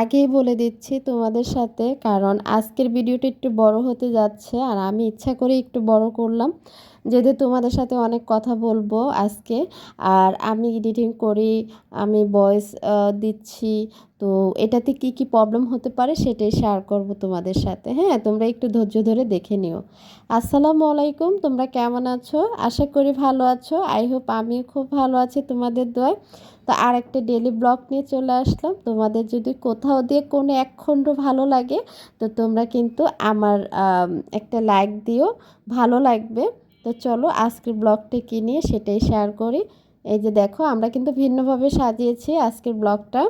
আগেই বলে দিচ্ছি তোমাদের সাথে, কারণ আজকের ভিডিওটা একটু বড় হতে যাচ্ছে আর আমি ইচ্ছা করে একটু বড় করলাম। যেহেতু তোমাদের সাথে অনেক কথা বলব আজকে, আর আমি এডিটিং করি, আমি ভয়েস দিচ্ছি, তো এটাতে কি কি প্রবলেম হতে পারে সেটাই শেয়ার করব তোমাদের সাথে হ্যাঁ? তোমরা একটু ধৈর্য ধরে দেখে নিও। আসসালামু আলাইকুম, তোমরা কেমন আছো? আশা করি ভালো আছো আই হোপ আমিও খুব ভালো আছি তোমাদের দোয়ায়। তো আর একটা ডেলি ব্লগ নিয়ে চলে আসলাম, তোমাদের যদি কোথাও দিয়ে কোনো এক খণ্ড ভালো লাগে, তো তোমরা কিন্তু আমার একটা লাইক দিও, ভালো লাগবে। তো চলো আজকের ব্লগটা নিয়ে সেটাই শেয়ার করি। এই যে দেখো, আমরা কিন্তু ভিন্নভাবে সাজিয়েছি আজকের ব্লগটা।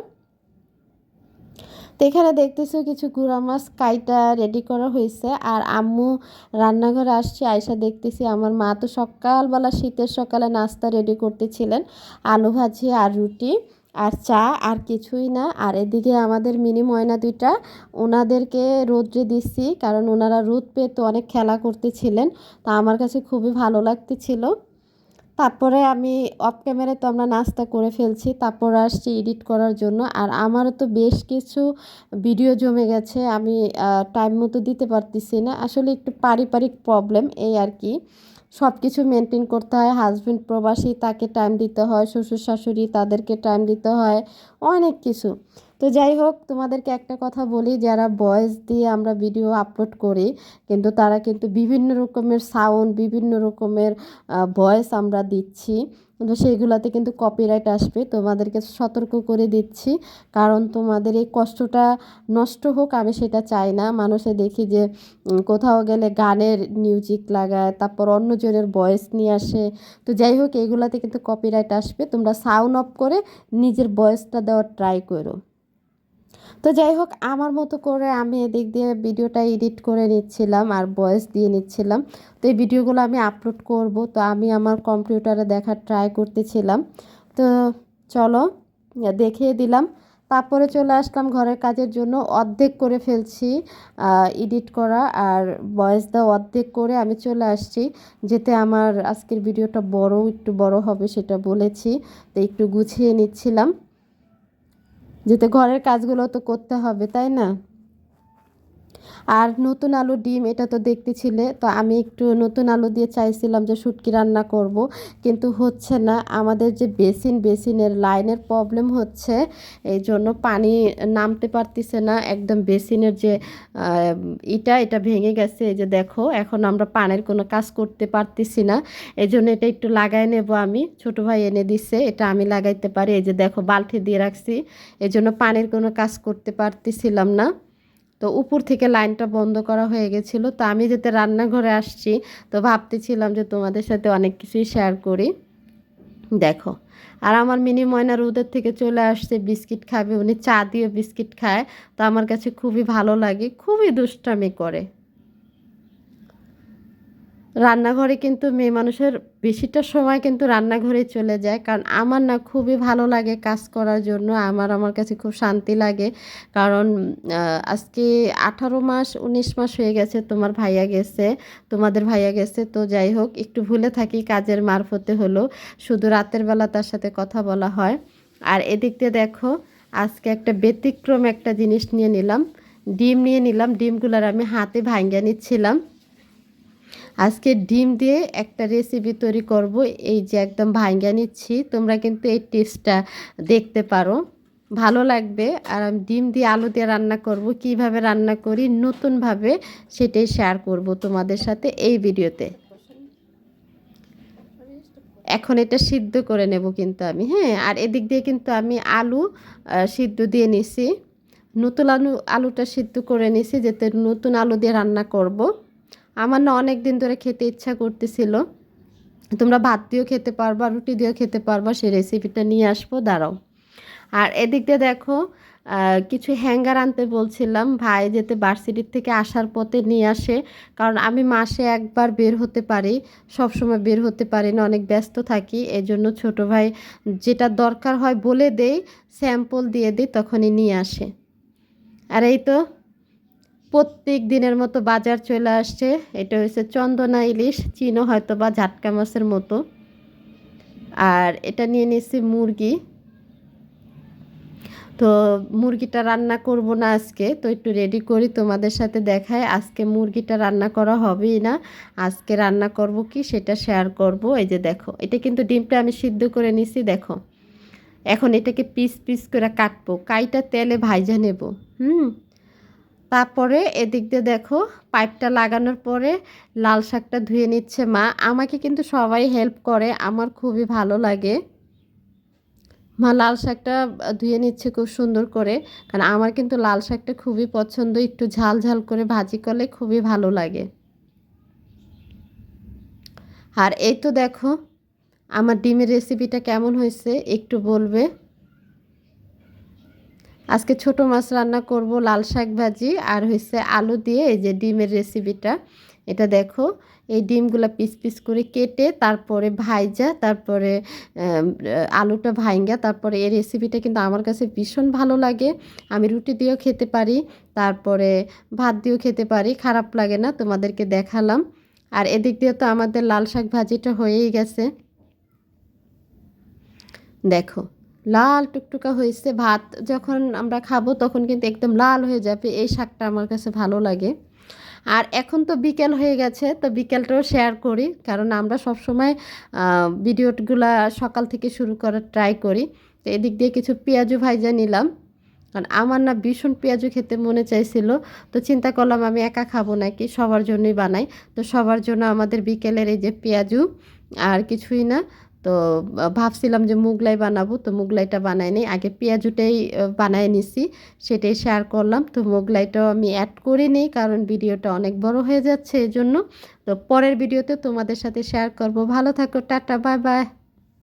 তো এখানে দেখতেছো কিছু গুঁড়া মাছ কাইটা রেডি করা হয়েছে। আর আম্মু রান্নাঘরে আসছে আয়সা দেখতেছি আমার মা তো সকালবেলা, শীতের সকালে নাস্তা রেডি করতেছিলেন, আলু ভাজি আর রুটি। আর চা আর কিছুই না। আর এদিকে আমাদের মিনি ময়না দুইটা, ওনাদেরকে রোদ্রে দিচ্ছি, কারণ ওনারা রোদ পেয়ে তো অনেক খেলা করতেছিলেন, তা আমার কাছে খুবই ভালো লাগতেছিল। তারপরে আমি অফ ক্যামেরায় তো আমরা নাস্তা করে ফেলছি, তারপর আসছি এডিট করার জন্য। আর আমারও তো বেশ কিছু ভিডিও জমে গেছে, আমি টাইম মতো দিতে পারতেছি না। আসলে একটু পারিবারিক প্রবলেম এই আর কি। সব কিছু মেনটেন করতে হয় হাজব্যান্ড প্রবাসী তাকে টাইম দিতে হয় শ্বশুর শাশুড়ি তাদেরকে টাইম দিতে হয়, অনেক কিছু। তো যাই হোক, তোমাদেরকে একটা কথা বলি, যারা ভয়েস দিয়ে আমরা ভিডিও আপলোড করি, কিন্তু তারা কিন্তু বিভিন্ন রকমের সাউন্ড বিভিন্ন রকমের ভয়েস আমরা দিচ্ছি। কিন্তু সেইগুলোতে কিন্তু কপিরাইট আসবে, তোমাদেরকে সতর্ক করে দিচ্ছি। কারণ তোমাদের এই কষ্টটা নষ্ট হোক, আমি সেটা চাই না। মানুষে দেখি যে কোথাও গেলে গানের মিউজিক লাগায়, তারপর অন্যজনের ভয়েস নিয়ে আসে। তো যাই হোক, এইগুলাতে কিন্তু কপিরাইট আসবে। তোমরা সাউন্ড অফ করে নিজের ভয়েসটা দেওয়ার ট্রাই করো। তো যাই হোক, আমার মতো করে আমি এদিক দিয়ে ভিডিওটা এডিট করে নিচ্ছিলাম আর ভয়েস দিয়ে নিচ্ছিলাম। তো এই ভিডিওগুলো আমি আপলোড করব। তো আমি আমার কম্পিউটারে দেখার ট্রাই করতেছিলাম। তো চলো দেখিয়ে দিলাম। তারপরে চলে আসলাম ঘরের কাজের জন্য। অর্ধেক করে ফেলছি এডিট করা আর ভয়েস দেওয়া অর্ধেক করে আমি চলে আসছি। যেতে আমার আজকের ভিডিওটা বড়, একটু বড় হবে সেটা বলেছি। তো একটু গুছিয়ে নিচ্ছিলাম। যেতে ঘরের কাজগুলো তো করতে হবে তাই না? আর নতুন আলু ডিম, এটা তো দেখতেছিলে, তো আমি একটু নতুন আলু দিয়ে চাইছিলাম যে শুটকি রান্না করব, কিন্তু হচ্ছে না। আমাদের যে বেসিন, বেসিনের লাইনের প্রবলেম হচ্ছে এই জন্য পানি নামতে পারতেছে না। একদম বেসিনের যে ইটা, এটা ভেঙে গেছে, এই যে দেখো, এখন আমরা পানের কোনো কাজ করতে পারতেছি না। এই জন্য এটা একটু লাগাই নেব আমি। ছোট ভাই এনে দিছে, এটা আমি লাগাইতে পারি। এই যে দেখো, বালতি দিয়ে রাখছি এই জন্য পানির কোনো কাজ করতে পারতেছিলাম না। তো উপর থেকে লাইনটা বন্ধ করা হয়ে গেছিল। তো আমি যেতে রান্নাঘরে আসছি। তো ভাবতেছিলাম যে তোমাদের সাথে অনেক কিছুই শেয়ার করি। দেখো, আর আমার মিনি ময়না রোদের থেকে চলে আসছে, বিস্কিট খাবে। উনি চা দিয়ে বিস্কিট খায়। তো আমার কাছে খুবই ভালো লাগে, খুবই দুষ্টামি করে। রান্নাঘরে কিন্তু মেয়ে মানুষের বেশিটা সময় কিন্তু রান্নাঘরে চলে যায়। কারণ আমার না খুবই ভালো লাগে কাজ করার জন্য। আমার আমার কাছে খুব শান্তি লাগে। কারণ আজকে আঠারো মাস, উনিশ মাস হয়ে গেছে তোমার ভাইয়া গেছে। তোমাদের ভাইয়া গেছে, তো যাই হোক, একটু ভুলে থাকি কাজের মারফতে হলো। শুধু রাতের বেলা তার সাথে কথা বলা হয়। আর এদিক দিয়ে দেখো, আজকে একটা ব্যতিক্রম একটা জিনিস নিয়ে নিলাম। ডিম নিয়ে নিলাম। ডিমগুলার আমি হাতে ভাঙ্গা নিচ্ছিলাম। আজকে ডিম দিয়ে একটা রেসিপি তৈরি করব। এই যে একদম ভাঙ্গা নিচ্ছি। তোমরা কিন্তু এই টিপসটা দেখতে পারো। ভালো লাগবে। আর আমি ডিম দিয়ে আলু দিয়ে রান্না করব। কীভাবে রান্না করি, নতুনভাবে সেটাই শেয়ার করব তোমাদের সাথে এই ভিডিওতে। এখন এটা সিদ্ধ করে নেব কিন্তু আমি হ্যাঁ? আর এদিক দিয়ে কিন্তু আমি আলু সিদ্ধ দিয়ে নিছি। নতুন আলু, আলুটা সিদ্ধ করে নিছি, যাতে নতুন আলু দিয়ে রান্না করব। আমার না অনেক দিন ধরে খেতে ইচ্ছা করতেছিল। তোমরা ভাত দিয়েও খেতে পারবা, রুটি দিয়েও খেতে পারবা, সেই রেসিপিটা নিয়ে আসব, দাঁড়াও। আর এদিক দিয়ে দেখো কিছু হ্যাঙ্গার আনতে বলছিলাম, ভাই যেতে ভার্সিটির থেকে আসার পথে নিয়ে আসে, কারণ আমি মাসে একবার বের হতে পারি সব সময় বের হতে পারি না, অনেক ব্যস্ত থাকি, এজন্য ছোট ভাই যেটা দরকার হয় বলে দেই স্যাম্পল দিয়ে দিই, তখনই নিয়ে আসে। আর এই তো প্রত্যেক দিনের মতো বাজার চলে আসছে। এটা হচ্ছে চন্দনা ইলিশ চিনো হয়তো বা ঝাটকা মাছের মতো। আর এটা নিয়ে নিচ্ছি মুরগি। তো মুরগিটা রান্না করব না আজকে, তো একটু রেডি করি তোমাদের সাথে দেখায় আজকে মুরগিটা রান্না করা হবেই না। আজকে রান্না করব কি সেটা শেয়ার করব। এই যে দেখো, এটা কিন্তু ডিমটা আমি সিদ্ধ করে নিছি দেখো। এখন এটাকে পিস পিস করে কাটবো। কাইটা তেলে ভাইজা নেব। হুম? তারপরে এদিক দিয়ে দেখো, পাইপটা লাগানোর পরে লাল শাকটা ধুয়ে নিচ্ছে মা। আমাকে কিন্তু সবাই হেল্প করে, আমার খুবই ভালো লাগে। মা, লাল শাকটা ধুয়ে নিচ্ছে খুব সুন্দর করে, কারণ আমার কিন্তু লাল শাকটা খুবই পছন্দ। একটু ঝাল ঝাল করে ভাজি করলে খুবই ভালো লাগে। আর এই তো দেখো, আমার ডিমের রেসিপিটা কেমন হয়েছে একটু বলবে? আজকে ছোট মাছ রান্না করব লাল শাক ভাজি আর হয়েছে আলু দিয়ে এই যে ডিমের রেসিপিটা এটা দেখো, এই ডিমগুলো পিস পিস করে কেটে তারপরে ভাইজা, তারপরে আলুটা ভাইঙ্গা, তারপরে এই রেসিপিটা কিন্তু আমার কাছে ভীষণ ভালো লাগে। আমি রুটি দিয়েও খেতে পারি, তারপরে ভাত দিয়েও খেতে পারি, খারাপ লাগে না, তোমাদেরকে দেখালাম। আর এদিক দিয়ে তো আমাদের লাল শাক ভাজিটা হয়েই গেছে। দেখো লাল টুকটুকা হয়েছে, ভাত যখন আমরা খাব তখন কিন্তু একদম লাল হয়ে যাবে, এই শাকটা আমার কাছে ভালো লাগে। আর এখন তো বিকেল হয়ে গেছে, তো বিকেলটাও শেয়ার করি, কারণ আমরা সবসময় ভিডিওগুলো সকাল থেকে শুরু করার ট্রাই করি। তো এদিক দিয়ে কিছু পেঁয়াজু ভাইজা নিলাম। কারণ আমার না ভীষণ পেঁয়াজু খেতে মনে চাইছিল, তো চিন্তা করলাম আমি একা খাব নাকি, সবার জন্যই বানাই। তো সবার জন্য আমাদের বিকেলের এই যে পেঁয়াজু, আর কিছুই না তো ভাবছিলাম যে মুগলাই বানাবো, তো মুগলাইটা বানাই নি আগে পেঁয়াজুটাই বানায় নিছি, সেটাই শেয়ার করলাম। তো মুগলাইটাও আমি অ্যাড করে নিই, কারণ ভিডিওটা অনেক বড় হয়ে যাচ্ছে এই জন্য তো পরের ভিডিওতে তোমাদের সাথে শেয়ার করব। ভালো থাকো, টাটা বাই বাই